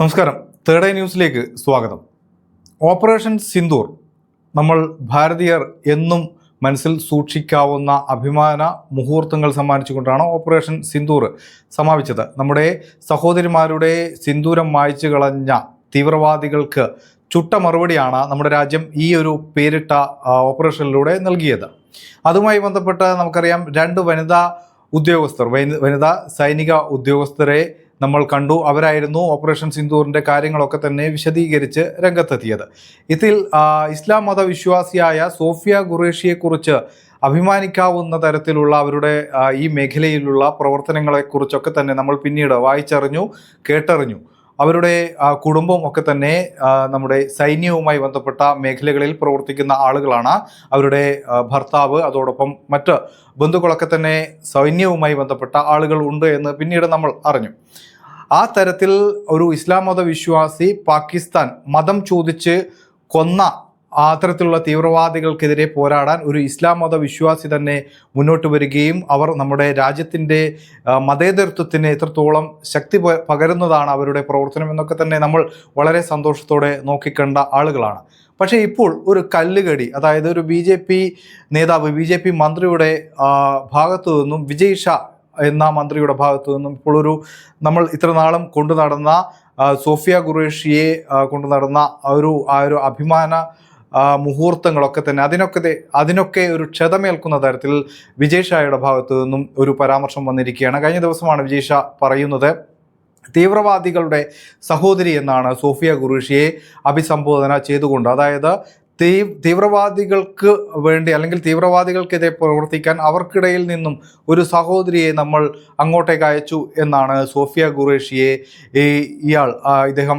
നമസ്കാരം. Third eye ന്യൂസിലേക്ക് സ്വാഗതം. ഓപ്പറേഷൻ സിന്ദൂർ നമ്മൾ ഭാരതീയർ എന്നും മനസ്സിൽ സൂക്ഷിക്കാവുന്ന അഭിമാന മുഹൂർത്തങ്ങൾ സമ്മാനിച്ചുകൊണ്ടാണ് ഓപ്പറേഷൻ സിന്ദൂർ സമാപിച്ചത്. നമ്മുടെ സഹോദരിമാരുടെ സിന്ദൂരം മായ്ച്ചു കളഞ്ഞ തീവ്രവാദികൾക്ക് ചുട്ട മറുപടിയാണ് നമ്മുടെ രാജ്യം ഈ ഒരു പേരിട്ട ഓപ്പറേഷനിലൂടെ നൽകിയത്. അതുമായി ബന്ധപ്പെട്ട് നമുക്കറിയാം രണ്ട് വനിതാ ഉദ്യോഗസ്ഥർ വനിതാ സൈനിക ഉദ്യോഗസ്ഥരെ നമ്മൾ കണ്ടു. അവരായിരുന്നു ഓപ്പറേഷൻ സിന്ദൂറിന്റെ കാര്യങ്ങളൊക്കെ തന്നെ വിശദീകരിച്ച് രംഗത്തെത്തിയത്. ഇതിൽ ഇസ്ലാം മതവിശ്വാസിയായ സോഫിയ ഖുറേഷിയെക്കുറിച്ച് അഭിമാനിക്കാവുന്ന തരത്തിലുള്ള അവരുടെ ഈ മേഖലയിലുള്ള പ്രവർത്തനങ്ങളെക്കുറിച്ചൊക്കെ തന്നെ നമ്മൾ പിന്നീട് വായിച്ചറിഞ്ഞു കേട്ടറിഞ്ഞു. അവരുടെ കുടുംബവും കുടുംബം ഒക്കെ തന്നെ നമ്മുടെ സൈന്യവുമായി ബന്ധപ്പെട്ട മേഖലകളിൽ പ്രവർത്തിക്കുന്ന ആളുകളാണ് അവരുടെ ഭർത്താവ് അതോടൊപ്പം മറ്റ് ബന്ധുക്കളൊക്കെ തന്നെ സൈന്യവുമായി ബന്ധപ്പെട്ട ആളുകൾ ഉണ്ട് എന്ന് പിന്നീട് നമ്മൾ അറിഞ്ഞു. ആ തരത്തിൽ ഒരു ഇസ്ലാം മത വിശ്വാസി പാകിസ്ഥാൻ മതം ചോദിച്ച് കൊന്ന ആ തരത്തിലുള്ള തീവ്രവാദികൾക്കെതിരെ പോരാടാൻ ഒരു ഇസ്ലാം മത വിശ്വാസി തന്നെ മുന്നോട്ട് വരികയും അവർ നമ്മുടെ രാജ്യത്തിന്റെ മതേതരത്വത്തിന് എത്രത്തോളം ശക്തി പകരുന്നതാണ് അവരുടെ പ്രവർത്തനം എന്നൊക്കെ തന്നെ നമ്മൾ വളരെ സന്തോഷത്തോടെ നോക്കിക്കണ്ട ആളുകളാണ്. പക്ഷേ ഇപ്പോൾ ഒരു കല്ലുകടി അതായത് ഒരു ബി ജെ പി നേതാവ് ബി ജെ പി മന്ത്രിയുടെ ഭാഗത്തു നിന്നും വിജയ് ഷാ എന്ന മന്ത്രിയുടെ ഭാഗത്തു നിന്നും ഇപ്പോൾ ഒരു നമ്മൾ ഇത്ര നാളും കൊണ്ടു നടന്ന സോഫിയ ഖുറേഷിയെ കൊണ്ടു നടന്ന ഒരു ആ ഒരു അഭിമാന മുഹൂർത്തങ്ങളൊക്കെ തന്നെ അതിനൊക്കെ അതിനൊക്കെ ഒരു ക്ഷതമേൽക്കുന്ന തരത്തിൽ വിജയ് ഷായുടെ ഭാഗത്തു നിന്നും ഒരു പരാമർശം വന്നിരിക്കുകയാണ്. കഴിഞ്ഞ ദിവസമാണ് വിജയ് ഷാ പറയുന്നത് തീവ്രവാദികളുടെ സഹോദരി എന്നാണ് സോഫിയ ഖുറേഷിയെ അഭിസംബോധന ചെയ്തുകൊണ്ട്. അതായത് തീ തീവ്രവാദികൾക്ക് വേണ്ടി അല്ലെങ്കിൽ തീവ്രവാദികൾക്കെതിരെ പ്രവർത്തിക്കാൻ അവർക്കിടയിൽ നിന്നും ഒരു സഹോദരിയെ നമ്മൾ അങ്ങോട്ടേക്ക് അയച്ചു എന്നാണ് സോഫിയ ഖുറേഷിയെ ഇയാൾ ഇദ്ദേഹം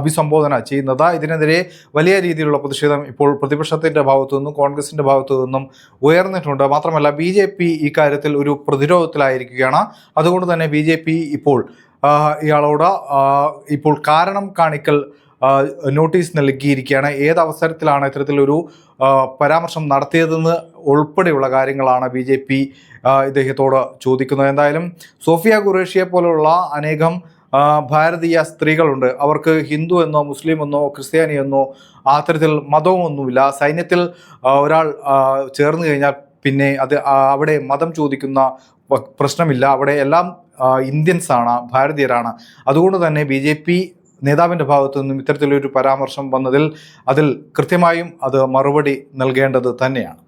അഭിസംബോധന ചെയ്യുന്നത്. ഇതിനെതിരെ വലിയ രീതിയിലുള്ള പ്രതിഷേധം ഇപ്പോൾ പ്രതിപക്ഷത്തിന്റെ ഭാഗത്തു നിന്നും കോൺഗ്രസിന്റെ ഭാഗത്തു നിന്നും ഉയർന്നിട്ടുണ്ട്. മാത്രമല്ല ബി ജെ പി ഇക്കാര്യത്തിൽ ഒരു പ്രതിരോധത്തിലായിരിക്കുകയാണ്. അതുകൊണ്ട് തന്നെ ബി ജെ പി ഇപ്പോൾ ഇയാളോട് ഇപ്പോൾ കാരണം കാണിക്കൽ നോട്ടീസ് നൽകിയിരിക്കുകയാണ്. ഏത് അവസരത്തിലാണ് ഇത്തരത്തിലൊരു പരാമർശം നടത്തിയതെന്ന് ഉൾപ്പെടെയുള്ള കാര്യങ്ങളാണ് ബി ജെ പി ഇദ്ദേഹത്തോട് ചോദിക്കുന്നത്. എന്തായാലും സോഫിയ ഖുറേഷിയെ പോലുള്ള അനേകം ഭാരതീയ സ്ത്രീകളുണ്ട്. അവർക്ക് ഹിന്ദു എന്നോ മുസ്ലിം എന്നോ ക്രിസ്ത്യാനി എന്നോ അത്തരത്തിൽ തരത്തിൽ മതവുമൊന്നുമില്ല. സൈന്യത്തിൽ ഒരാൾ ചേർന്ന് കഴിഞ്ഞാൽ പിന്നെ അത് അവിടെ മതം ചോദിക്കുന്ന പ്രശ്നമില്ല. അവിടെ എല്ലാം ഇന്ത്യൻസാണ് ഭാരതീയരാണ്. അതുകൊണ്ട് തന്നെ ബി ജെ പി നേതാവിന്റെ ഭാഗത്തു നിന്നും ഇത്തരത്തിലൊരു പരാമർശം വന്നതിൽ അതിൽ കൃത്യമായും അത് മറുപടി നൽകേണ്ടത് തന്നെയാണ്.